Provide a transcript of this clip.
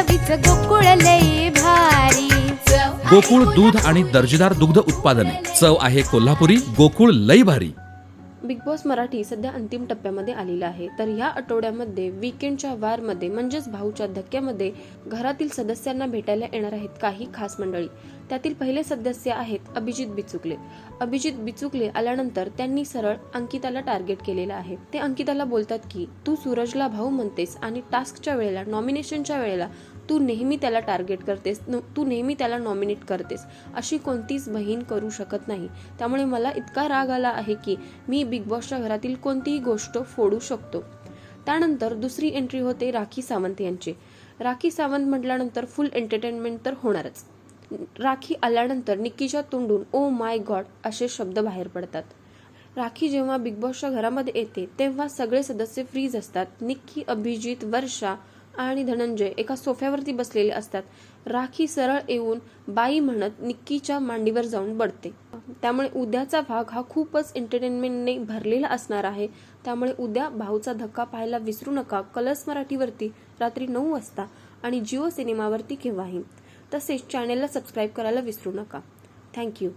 चवीच गोकुळ लई भारी. गोकुळ दूध आणि दर्जेदार दुग्ध उत्पादने. चव आहे कोल्हापुरी गोकुळ लई भारी. बिग बॉस मराठी सध्या अंतिम टप्प्यामध्ये आलेला आहे. तर ह्या आठवड्यामध्ये वीकेंडच्या वारमध्ये म्हणजेच भाऊच्या धक्क्यामध्ये घरातील सदस्यांना भेटायला येणार आहेत काही खास मंडळी. त्यातील पहिले सदस्य आहेत अभिजित बिचुकले. अभिजित बिचुकले आल्यानंतर त्यांनी सरळ अंकिताला टार्गेट केलेलं आहे. ते अंकिताला बोलतात की तू सूरजला भाऊ म्हणतेस आणि टास्कच्या वेळेला नॉमिनेशनच्या वेळेला तू नेहमी त्याला टार्गेट करतेस न- तू नेहमी त्याला नॉमिनेट करतेस. अशी कोणतीच बहीण करू शकत नाही. त्यामुळे मला इतका राग आला आहे की मी बिग बॉसच्या घरातील कोणतीही गोष्ट फोडू शकतो. त्यानंतर दुसरी एंट्री होते राखी सावंत यांची. राखी सावंत म्हटल्यानंतर फुल एंटरटेनमेंट तर होणारच. राखी आल्यानंतर निक्कीच्या तोंडून ओ माय गॉड असे शब्द बाहेर पडतात. राखी जेव्हा बिग बॉसच्या घरामध्ये येते तेव्हा सगळे सदस्य फ्रीज असतात. निक्की अभिजित वर्षा आणि धनंजय एका सोफ्यावरती बसलेले असतात. राखी सरळ येऊन बाई म्हणत निक्कीच्या मांडीवर जाऊन पडते त्यामुळे उद्याचा भाग हा खूपच एंटरटेनमेंटने भरलेला असणार आहे. त्यामुळे उद्या भाऊचा धक्का पाहायला विसरू नका. कलर्स मराठीवरती रात्री नऊ वाजता आणि जिओ सिनेमावरती केव्हाही. तसेच चॅनेलला सबस्क्राईब करायला विसरू नका. थँक्यू